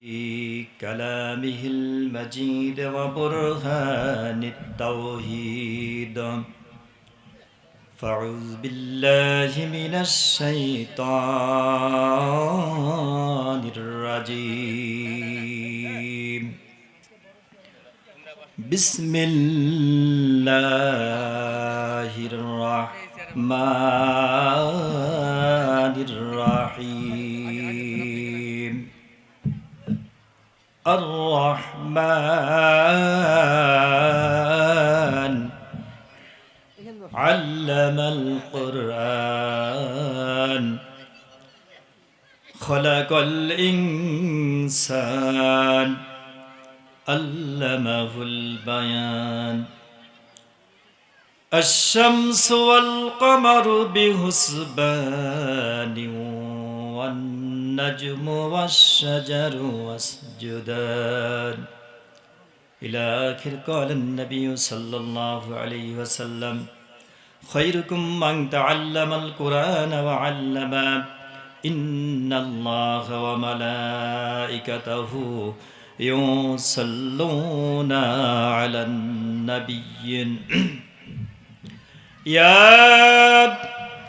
في كلامه المجيد وبرهان التوحيد. فأعوذ بالله من الشيطان الرجيم. بسم الله الرحمن الرحيم. الرحمن. علم القرآن. خلق الإنسان. علمه البيان. الشمس والقمر بحسبان والنجم والشجر والسجدان. إلى آخر قال النبي صلى الله عليه وسلم. خيركم من تعلم القرآن وعلم إن الله وملائكته يصلون على النبي. يا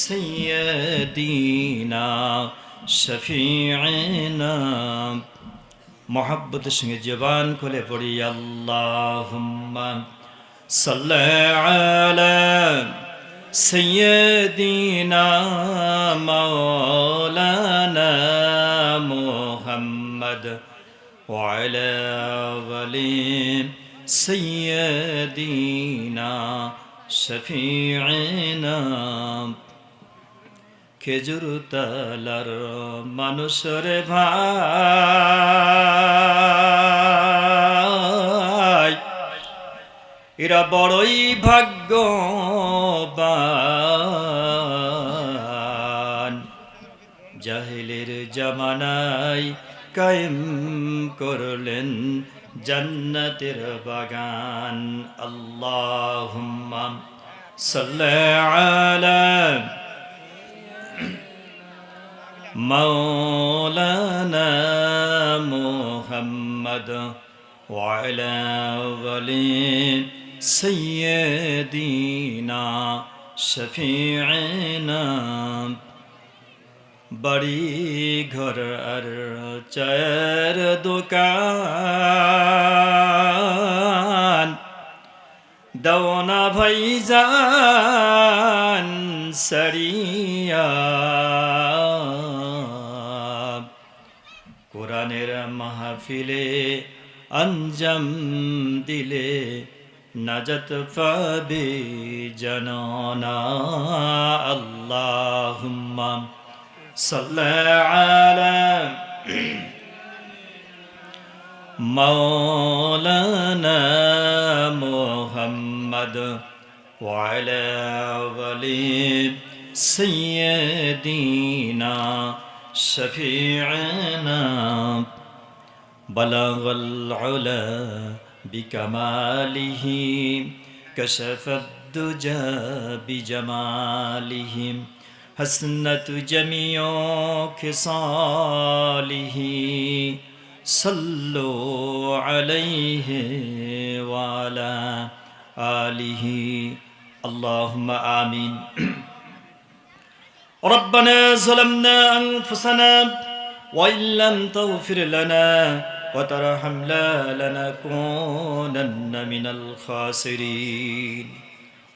سيدنا شفيعنا মহাব্বতের সঙ্গে জবান খুলে পড়ি আল্লাহুম্মা সাল্লি আলা সাইয়্যিদিনা মাওলানা মুহাম্মদ ওয়া আলা ওয়ালি সাইয়্যিদিনা শফিঈনা খেজুর তালার মানুষের ভাই। এরা বড়ই ভাগ্যবান। জাহিলের জামানায় কায়েম করলেন জান্নাতের বাগান। আল্লাহুম্মা সাল্লি আলা مولانا محمد وعلى ولي سيدنا شفيعنا বাড়ি ঘর আর চায়ের দোকান দওনা ভাইজান সরিয়া মাহফিলে আঞ্জাম দিলে নাজত পাবে জননা আল্লাহুম্মা সাল্লি আলা مولانا محمد وعلى ولي سيدنا شفيعنا بلغ العلا بكماله كشف الدجى بجماله حسنة جميع خصاله صلوا عليه وعلى آله اللهم آمين ربنا ظلمنا أنفسنا وإن لم تغفر لنا وترحمنا لنكونن من الخاسرين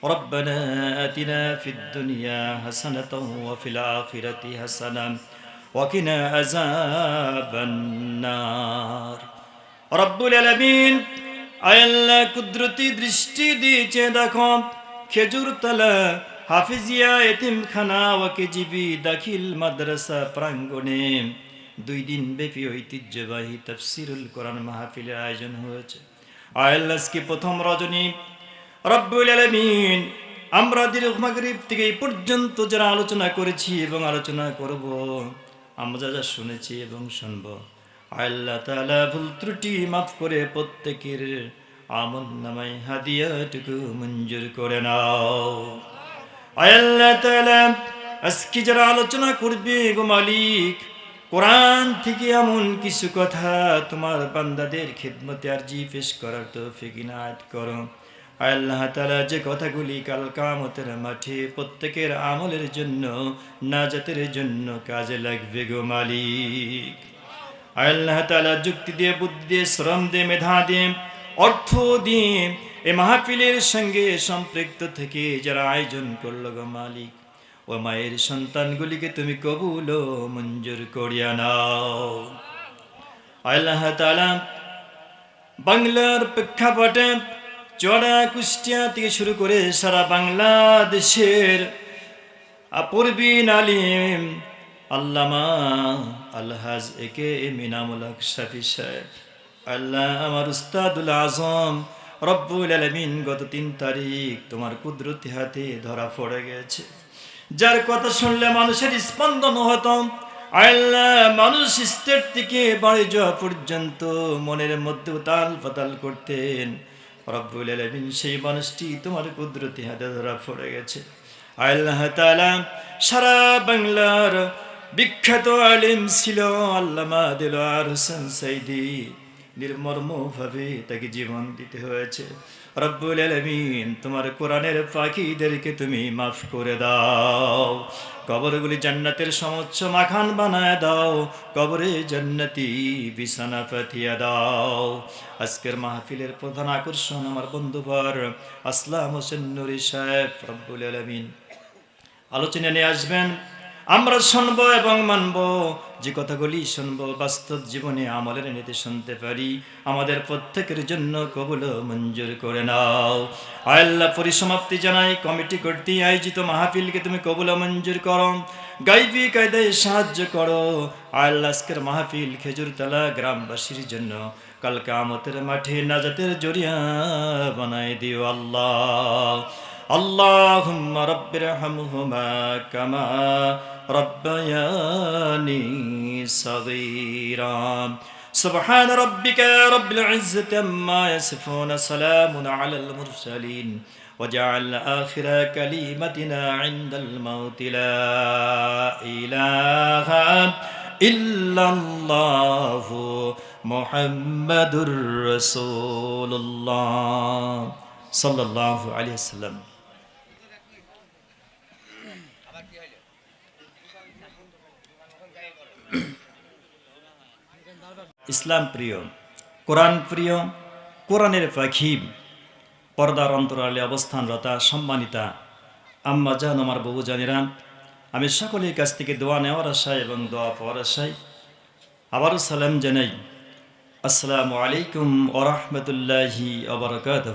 ربنا آتنا في الدنيا حسنة وفي الآخرة حسنة وقنا عذاب النار রব্বুল আলমিন আয়াল্লাহ কুদরতি দৃষ্টি দিয়েছে দেখো খেজুর তলা হাফিজিয়া এতিমখানা ওকে জিবি দাখিল মাদ্রাসা প্রাঙ্গণে দুই দিন ব্যাপী ঐতিহ্যবাহী তফসিরুল কোরআন মাহফিলের আয়োজন হয়েছে। আয়াল্লাসকে প্রথম রজনী। রব্বুল আলমিন, আমরা দীর্ঘ মাগরিব থেকে এই পর্যন্ত যারা আলোচনা করেছি এবং আলোচনা করব, আমরা যা যা শুনেছি এবং শুনব, আল্লাহ তালা ভুল ত্রুটি মাফ করে প্রত্যেকের আমল নামাই হাদিয়াটুকু মঞ্জুর করে নাও। আল্লাহ তালা আজকে যারা আলোচনা করবে গো মালিক কোরআন থেকে এমন কিছু কথা তোমার বান্দাদের খিদমতে আর জি পেশ করার তো ফিকিনাত করো। আল্লাহ তালা যে কথাগুলি কাল কামতের মাঠে প্রত্যেকের আমলের জন্য, নাজাতের জন্য কাজে লাগবে গো মালিক। আল্লাহ তালা যুক্তি দিয়ে, বুদ্ধি দিয়ে, শ্রম দিয়ে, মেধা দিয়ে, অর্থ দিয়ে এ মাহফিলের সঙ্গে সম্পৃক্ত থেকে যারা আয়োজন করল গো মালিক ও মায়ের সন্তানগুলিকে তুমি কবুল ও মঞ্জুর করিয়া নাও। আল্লাহ তালা বাংলার প্রেক্ষাপটে চড়া কুষ্টিয়া থেকে শুরু করে সারা বাংলাদেশের পূর্বীন আলিম আল্লামা আলহাজ একে মিনামুল হক শাফি সাহেব। আল্লাহ আমার উস্তাদুল আজম রব্বুল আলমিন গত তিন তারিখ তোমার কুদরতি হাতে ধরা পড়ে গেছে। যার কথা শুনলে মানুষের স্পন্দন হতো। আল্লাহ মানুষ স্টেট থেকে বাড়ি যাওয়া পর্যন্ত মনের মধ্যে উতাল পাতাল করতেন। রব্বুল আলমিন সেই মানুষটি তোমার কুদরতি হাতে ধরা পড়ে গেছে। আল্লাহ তালা সারা বাংলার বিখ্যাত আলিম ছিল আল্লামা দিল আর হোসেন সাইদি। নির্মর্মভাবে তাকে জীবন দিতে হয়েছে। রব্বুল আলমিন, তোমার কোরআনের পাখিদেরকে তুমি মাফ করে দাও। কবরগুলি জান্নাতের সমচ্ছ মাখান বানায় দাও। কবরে জান্নাতি বিছানা পাঠিয়ে দাও। আজকের মাহফিলের প্রধান আকর্ষণ আমার বন্ধুবর আসলাম হোসেন নুরি সাহেব। রব্বুল আলমিন, আলোচনা নিয়ে আসবেন। আমরা শুনবো এবং মানব যে কথাগুলি শুনবো বাস্তব জীবনে আমলের নীতি শুনতে পারি আমাদের প্রত্যেকের জন্য কবুল মঞ্জুর করে নাও আল্লাহ পরিসমাপ্তি জানাই কমিটি কর্তৃক আয়োজিত মাহফিলকে তুমি কবুল মঞ্জুর করো গাইবি কায়দায় সাহায্য করো আল্লাহ আজকের মাহফিল খেজুরতলা গ্রামবাসীর জন্য কাল কামতের মাঠে নাজাতের জরিয়া বানাই দিও আল্লাহ اللهم رب ارحمهما كما ربياني صغيرا. سبحان ربك رب العزة عما يصفون سلام على المرسلين. وجعل آخر كلمتنا عند الموت لا إله إلا الله محمد رسول الله. صلى الله عليه وسلم. ইসলাম প্রিয়, কোরআন প্রিয়, কোরআনের পাখি পর্দার অন্তরালে অবস্থানরতা, সম্মানিতা। আম্মা জান, আমার বহু জানিরা, আমি সকলের কাছ থেকে দোয়া নেওয়ার আশায় এবং দোয়া পাওয়ার আশায় আবারও সালাম জানাই। আসসালামু আলাইকুম ওরহমতুল্লাহি অবরকাত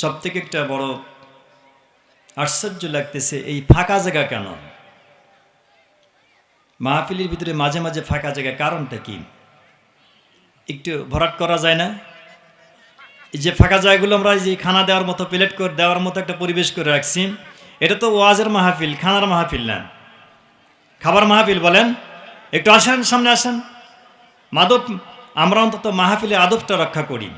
সব থেকে একটা বড় আশ্চর্য লাগতেছে, এই ফাঁকা জায়গা কেন? মাহফিলের ভিতরে মাঝে মাঝে ফাঁকা জায়গা কারণটা কি? একটু ভরাট করা যায় না? এই যে ফাঁকা জায়গাগুলো আমরা যে খানা দেওয়ার মতো, প্লেট করে দেওয়ার মতো একটা পরিবেশ করে রাখছি, এটা তো ওয়াজের মাহফিল, খানার মাহফিল না। খাবার মাহফিল বলেন? একটু আসেন, সামনে আসেন। মাদব আমরা অন্তত মাহফিলে আদবটা রক্ষা করি।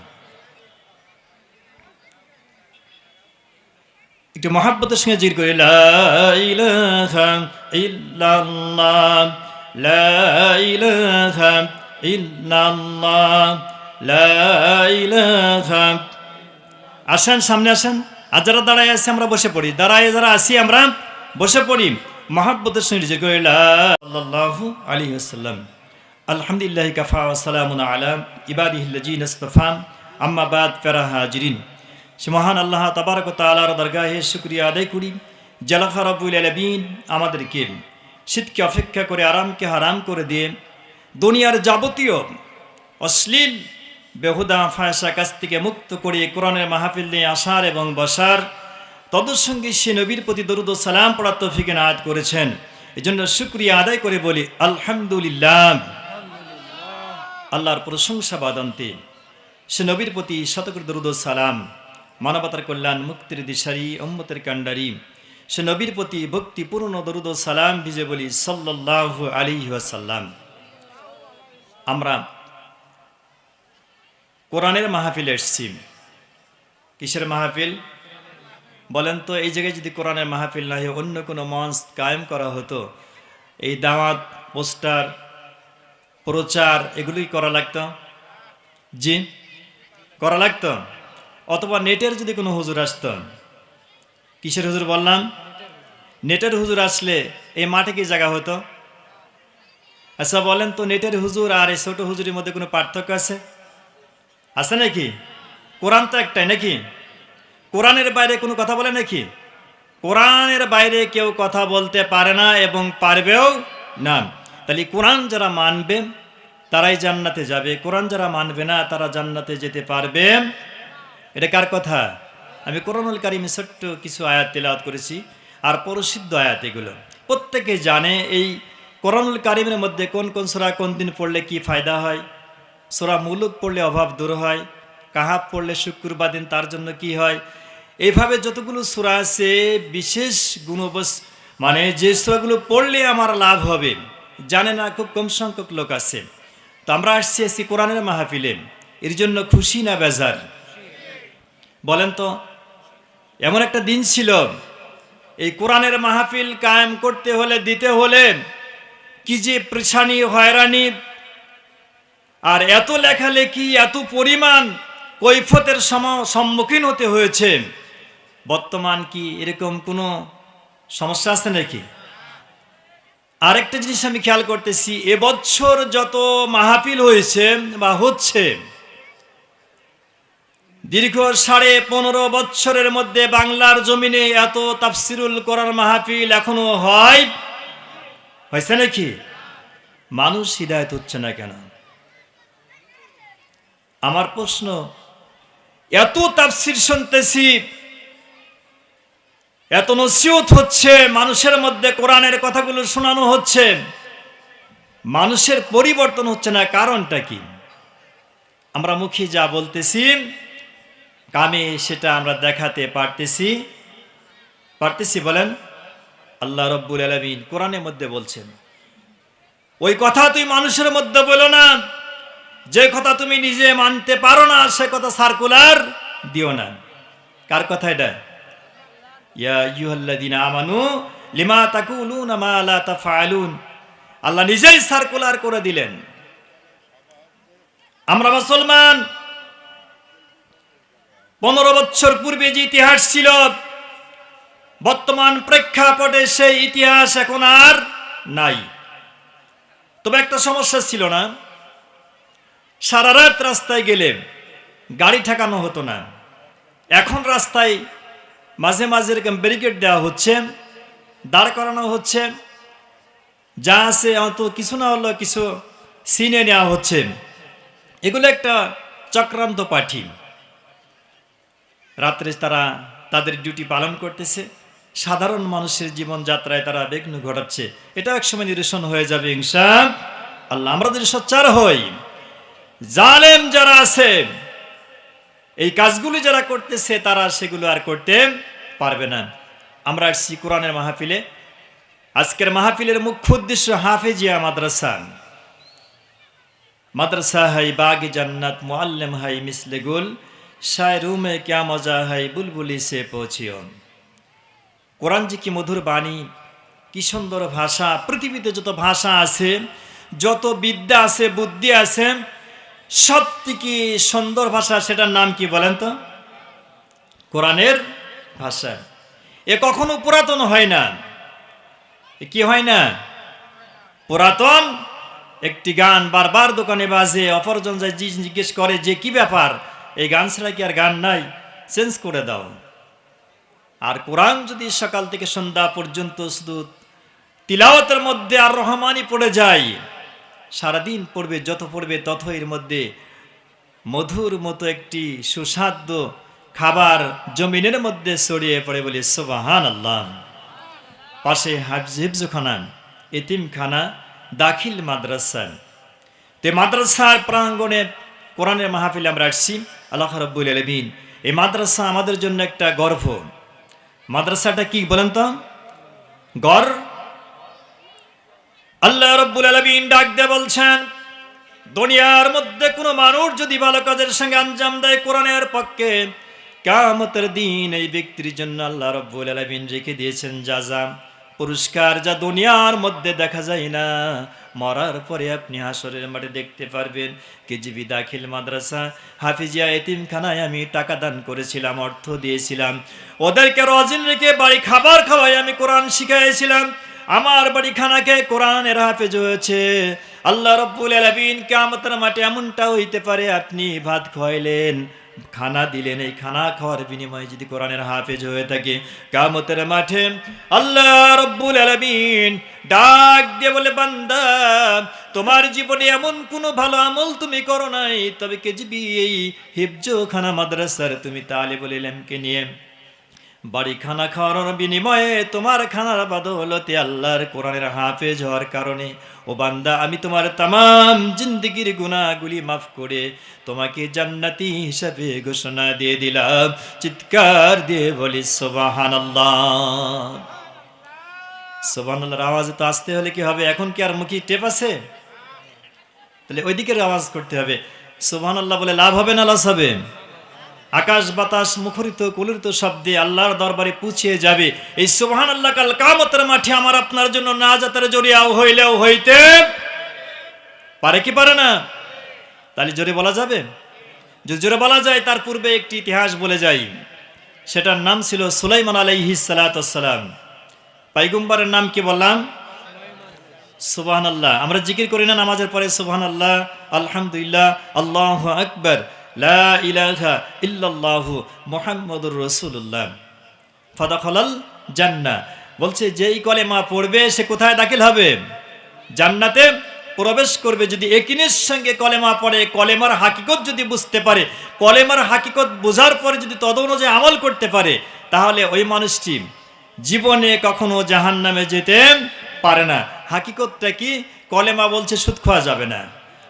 একটু মহাব্বতের সঙ্গে জির করি আসেন, সামনে আসেন। আর যারা দাঁড়ায় আছি, আমরা বসে পড়ি। দাঁড়ায় যারা আসি আমরা বসে পড়ি। মহাব্বতের সঙ্গে জির করি, লা আল্লাহু আলাইহি ওয়াসাল্লাম আলহামদুলিল্লাহ কাফা ওয়াসালামুন আলা ইবাদিহিল্লাজিন ইস্তফাম আম্মা বাদ ফেরা হাজিরিন। সে মহান আল্লাহ তাবারক তালার দরগাহে শুক্রিয়া আদায় করি। জালাফা রব্বুল আলবিন আমাদেরকে শীতকে অপেক্ষা করে আরামকে হারাম করে দিয়ে দুনিয়ার যাবতীয় অশ্লীল, বেহুদা ফায়সা কাছ থেকে মুক্ত করে কোরআনের মাহফিল নিয়ে আসার এবং বসার, তদসঙ্গে সে নবীর প্রতি দরুদ সালাম পড়ার তৌফিকে নায়াত করেছেন। এই জন্য শুক্রিয়া আদায় করে বলি, আলহামদুলিল্লাহ। আল্লাহর প্রশংসা বাদন্তে সে নবীর প্রতি শতকর দরুদ সালাম। মানবতার কল্যাণ, মুক্তির দিশারি অম্মতের কাণ্ডারি। সে নবীর প্রতি ভক্তিপূর্ণ দরুদ সালাম ভিজে বলি সাল্লাহ আলী ওয়াসাল্লাম। আমরা কোরআনের মাহফিল এসছি। কিসের মাহফিল? বলেন তো, এই জায়গায় যদি কোরআনের মাহফিল না হয়, অন্য কোনো মঞ্চ কায়েম করা হতো। এই দাওয়াত, পোস্টার, প্রচার, এগুলোই করা লাগতো? জি, করা লাগতো? অথবা নেটের যদি কোনো হুজুর আসত, কিসের হুজুর বললাম? নেটের হুজুর আসলে এই মাঠে কি জায়গা হতো? আচ্ছা বলেন তো, নেটের হুজুর আর এই ছোট হুজুরের মধ্যে কোনো পার্থক্য আছে? আছে নাকি? কোরআন তো একটাই নাকি? কোরআনের বাইরে কোনো কথা বলে নাকি? কোরআনের বাইরে কেউ কথা বলতে পারে না এবং পারবেও না। তাহলে কোরআন যারা মানবে তারাই জান্নাতে যাবে। কোরআন যারা মানবে না, তারা জান্নাতে যেতে পারবে এটা কার কথা? আমি কোরআনুল কারিমে ছোট্ট কিছু আয়াত তেলাওয়াত করেছি, আর পরসিদ্ধ আয়াত এগুলো। প্রত্যেকে জানে এই কোরআনুল কারিমের মধ্যে কোন কোন সোরা কোন দিন পড়লে কি ফায়দা হয়? সোরা মুলুক পড়লে অভাব দূর হয় কাহাব পড়লে শুক্রবার দিন তার জন্য কি হয়? এইভাবে যতগুলো সুরা আছে, বিশেষ গুণবস মানে যে সুরাগুলো পড়লে আমার লাভ হবে, জানে না খুব কম সংখ্যক লোক আছে। তো আমরা আসছি এসি কোরআনের মাহফিলে। এর জন্য খুশি না বেজার? বলেন তো, এমন একটা দিন ছিল, এই কোরআনের মাহফিল কায়েম করতে হলে, দিতে হলে কি যে পৃছানি, হয়রানি, আর এত লেখালেখি, এত পরিমাণ কৈফতের সম- সম্মুখীন হতে হয়েছে। বর্তমান কি এরকম কোনো সমস্যা আছে নাকি? আরেকটা জিনিস আমি খেয়াল করতেছি, এবছর যত মাহফিল হয়েছে বা হচ্ছে দীর্ঘ সাড়ে পনেরো বৎসরের মধ্যে বাংলার জমিনে এত তাফসিরুল করার মাহফিল এখনও হয়? হয়েছে নাকি? মানুষ হৃদায়ত হচ্ছে না কেন? আমার প্রশ্ন, এত তাফসির শুনতেছি, এত নসিহত হচ্ছে মানুষের মধ্যে কোরআনের কথাগুলো শোনানো হচ্ছে, মানুষের পরিবর্তন হচ্ছে না, কারণটা কি? আমরা মুখে যা বলতেছি কামে সেটা আমরা দেখাতে পারতেছি। পারতেছি বলেন? আল্লাহ রব্বুল আলমিন কোরআনের মধ্যে বলছেন, ওই কথা তুই মানুষের মধ্যে বলো না। যে কথা তুমি নিজে মানতে পারো না, সে কথা সার্কুলার দিও না। কার কথা এটা? ইয়া আমানু লিমা তাকুলুনা মা লা তাফআলুন। আল্লাহ নিজেই সার্কুলার করে দিলেন। আমরা মুসলমান পনেরো বছর পূর্বে যে ইতিহাস ছিল, বর্তমান প্রেক্ষাপটে সেই ইতিহাস এখন আর নাই। তবে একটা সমস্যা ছিল না, সারা রাত রাস্তায় গেলে গাড়ি ঠেকানো হতো না। এখন রাস্তায় মাঝে মাঝে এরকম ব্যারিকেড দেওয়া হচ্ছে, দাঁড় করানো হচ্ছে, যা আছে অত কিছু না হলো কিছু সিনে নেওয়া হচ্ছে। এগুলো একটা চক্রান্ত পাঠি। রাত্রে তারা তাদের ডিউটি পালন করতেছে। সাধারণ মানুষের জীবনযাত্রায় তারা বিঘ্ন ঘটাচ্ছে। এটা একসময় নিরসন হয়ে যাবে ইনশা আল্লাহ আমরা যদি সোচ্চার হই। জালেম যারা আছে, এই কাজগুলি যারা করতেছে, তারা সেগুলো আর করতে পারবে না। আমরা আসছি কোরআনের মাহফিলে। আজকের মাহফিলের মুখ্য উদ্দেশ্য হাফেজিয়া মাদ্রাসা। মাদ্রাসা হাই বাগ জান্নাত মোয়াল্লেম হাই মিসলে রুমে ক্যা মজা হাই বুলবুলি সে পৌঁছিও। কোরআন যে কি মধুর বাণী, কি সুন্দর ভাষা, পৃথিবীতে যত ভাষা আছে, যত বিদ্যা আছে, বুদ্ধি আছে সব থেকে সুন্দর ভাষা সেটার নাম কি বলেন তো? কোরআনের ভাষা। এ কখনো পুরাতন হয় না। কি হয় না? পুরাতন, একটি গান বারবার দোকানে বাজে, অপরজন যায় জিজ্ঞেস করে যে কি ব্যাপার? এই গান ছাড়া কি আর গান নাই? চেঞ্জ করে দাও। আর কোরআন যদি সকাল থেকে সন্ধ্যা পর্যন্ত শুধু তিলাওয়াতের মধ্যে আর রহমানই পড়ে যায়, সারাদিন পড়বে, যত পড়বে তত এর মধ্যে মধুর মতো একটি সুস্বাদ্য খাবার জমিনের মধ্যে ছড়িয়ে পড়ে বলে সোবাহান আল্লাহ পাশে হাফজ হিফজু খানান এতিমখানা, দাখিল মাদ্রাসা। তো মাদ্রাসার প্রাঙ্গণে কোরআনের মাহফিলে আমরা আসছি। আল্লাহ রব্বুল আলমিন। এই মাদ্রাসা আমাদের জন্য একটা গর্ব মাদ্রাসাটা কি বলেন তো? গর আল্লাহ রব্বুল আলমিন ডাক দিয়ে বলছেন, দুনিয়ার মধ্যে কোনো মানুষ যদি ভালো কাজের সঙ্গে আঞ্জাম দেয় কোরআনের পক্ষে কামতের দিন এই ব্যক্তির জন্য আল্লাহ রব্বুল আলমিন রেখে দিয়েছেন যা যা পুরস্কার যা দুনিয়ার মধ্যে দেখা যায় না। মরার পরে আপনি হাসরের মাঠে দেখতে পারবেন কেজিবি দাখিল মাদ্রাসা। হাফিজিয়া এতিমখানায় আমি টাকা দান করেছিলাম, অর্থ দিয়েছিলাম। ওদেরকে রজিন রেখে বাড়ি খাবার খাওয়াই আমি কোরআন শিখাইছিলাম। আমার বাড়ি খানাকে কোরআনের হাফেজ হয়েছে। আল্লাহ রব্বুল আলমিন কামতের মাঠে এমনটা হইতে পারে, আপনি ভাত খাওয়াইলেন খানা দিলেন এই খানা খাওয়ার বিনিময়ে যদি কোরআনের হাফেজ হয়ে থাকে কামতের মাঠে আল্লাহ রব্বুল আলমিন ডাক দিয়ে বলে, বান্দা, তোমার জীবনে এমন কোনো ভালো আমল তুমি করো নাই। তবে কেজিবি এই হিফজো খানা মাদ্রাসার তুমি তালে বলে লেমকে নিয়ে বাড়ি খানা খাওয়ানোর বিনিময়ে তোমার খানার বদৌলতে আল্লাহর কোরআনের হাফেজ হওয়ার কারণে, ও বান্দা, আমি তোমার তাম জিন্দগির গুণাগুলি মাফ করে তোমাকে জান্নাতি হিসাবে ঘোষণা দিয়ে দিলাম। চিৎকার দিয়ে বলি সোবাহান সোবাহান আল্লাহর আওয়াজ তো আসতে হলে কি হবে? এখন কি আর মুখি টেপ আছে? তাহলে ওই দিকের আওয়াজ করতে হবে। সোবাহান আল্লাহ বলে লাভ হবে না, লস হবে। আকাশ বাতাস, মুখরিত কুলিত শব্দে আল্লাহর দরবারে পুছিয়ে যাবে। এই সুবহান আল্লাহ কাল কামতের মাঠে আমার আপনার জন্য না যাতার জড়িয়াও হইলেও হইতে পারে কি পারে না? তাহলে জোরে বলা যাবে? যদি জোরে বলা যায়, তার পূর্বে একটি ইতিহাস বলে যাই। সেটার নাম ছিল সুলাইমান আলাইহি সালাতাম পাইগুম্বারের নাম কি বললাম? সুবহান আল্লাহ আমরা জিকির করি না নামাজের পরে সুবহান আল্লাহ আলহামদুলিল্লাহ, আল্লাহ আকবর। লা ইল্লাল্লাহু মুহাম্মাদুর জান্নাহ। বলছে, যেই কলেমা পড়বে, সে কোথায় দাখিল হবে? জান্নাতে প্রবেশ করবে যদি একিনের সঙ্গে কলেমা পড়ে, কলেমার হাকিকত যদি বুঝতে পারে, কলেমার হাকিকত বোঝার পরে যদি তদ অনুযায়ী আমল করতে পারে, তাহলে ওই মানুষটি জীবনে কখনো জাহান নামে যেতে পারে না। হাকিকতটা কি? কলেমা বলছে, সুদ খাওয়া যাবে না,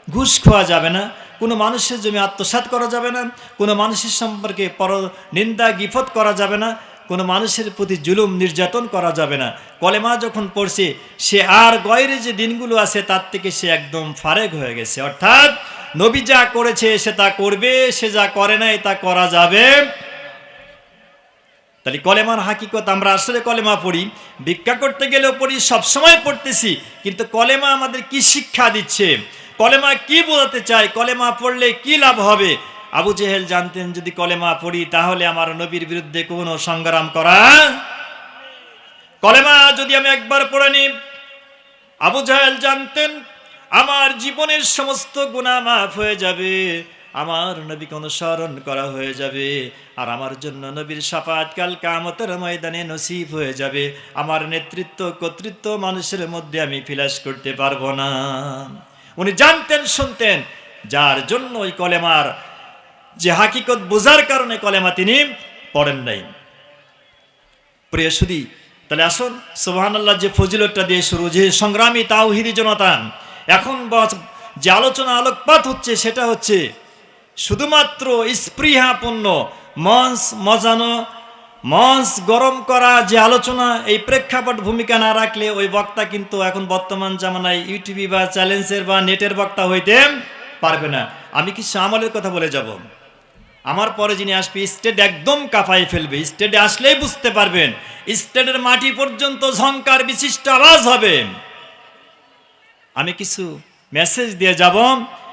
ঘুষ খাওয়া যাবে না কোনো মানুষের জমি আত্মসাত করা যাবে না, কোনো মানুষের সম্পর্কে পর নিন্দা, গিফত করা যাবে না, কোনো মানুষের প্রতি জুলুম, নির্যাতন করা যাবে না। কলেমা যখন পড়ছে, সে আর গয়ের যে দিনগুলো আছে, তার থেকে সে একদম ফারেক হয়ে গেছে। অর্থাৎ নবী যা করেছে, সে তা করবে, সে যা করে নাই, তা করা যাবে তাহলে কলেমার হাকিকত, আমরা আসলে কলেমা পড়ি। ভিক্ষা করতে গেলেও পড়ি, সবসময় পড়তেছি। কিন্তু কলেমা আমাদের কি শিক্ষা দিচ্ছে? কলেমা কি বোঝাতে চায়? কলেমা পড়লে কি লাভ হবে? আবু জেহেল জানতেন, যদি কলেমা পড়ি, তাহলে আমার নবীর বিরুদ্ধে কোনো সংগ্রাম করা কলেমা যদি আমি একবার পড়ে নি আবু জাহেল জানতেন, আমার জীবনের সমস্ত গুণা মাফ হয়ে যাবে। আমার নবীকে অনুসরণ করা হয়ে যাবে। আর আমার জন্য নবীর সাফাত কাল কামতের ময়দানে নসিব হয়ে যাবে। আমার নেতৃত্ব, কর্তৃত্ব মানুষের মধ্যে আমি ফিলাস করতে পারব না। উনি জানতেন, শুনতেন, যার জন্য ওই কলেমার যে হাকিকত বোঝার কারণে কলেমা তিনি পড়েন নাই। প্রিয় সুদী তাহলে আসুন সোহান আল্লাহ যে ফজিলতটা দিয়ে শুরু, যে সংগ্রামী তাওহিদি জনতা। এখন যে আলোচনা আলোকপাত হচ্ছে, সেটা হচ্ছে শুধুমাত্র স্পৃহাপূর্ণ, মঞ্চ মজানো, মঞ্চ গরম করা যে আলোচনা, এই প্রেক্ষাপট ভূমিকা না রাখলে ওই বক্তা কিন্তু এখন বর্তমান জামানায় ইউটিভি বা চ্যালেঞ্জের বা নেটের বক্তা হইতে পারবে না। আমি কিছু আমলের কথা বলে যাব? আমার পরে যিনি আসবে স্টেড একদম কাঁপাই ফেলবে। স্টেডে আসলেই বুঝতে পারবেন স্টেডের মাটি পর্যন্ত ঝঙ্কার বিশিষ্ট আওয়াজ হবে। আমি কিছু মেসেজ দিয়ে যাব।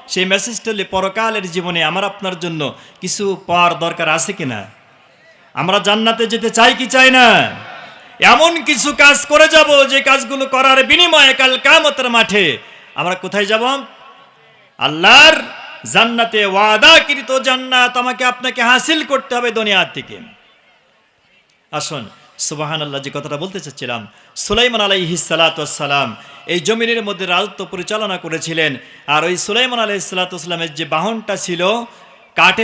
সেই মেসেজটা হলে, পরকালের জীবনে আমার আপনার জন্য কিছু পাওয়ার দরকার আছে কিনা? আমরা জান্নাতে যেতে চাই কি চাই না? এমন কিছু কাজ করে যাব যে কাজগুলো করার বিনিময়ে কাল কামতের মাঠে আমরা কোথায় যাব? আল্লাহর জান্নাতে ওয়াদাকৃত জান্নাত আমাকে আপনাকে হাসিল করতে হবে দুনিয়ার থেকে আসুন সুবাহান আল্লাহ যে কথাটা বলতে চাচ্ছিলাম। সুলাইমান আলাইহি সালাতাম এই জমিনের মধ্যে রাজত্ব পরিচালনা করেছিলেন। আর ওই সুলাইমান আলাইহি সালাতামের যে বাহনটা ছিল কাঠে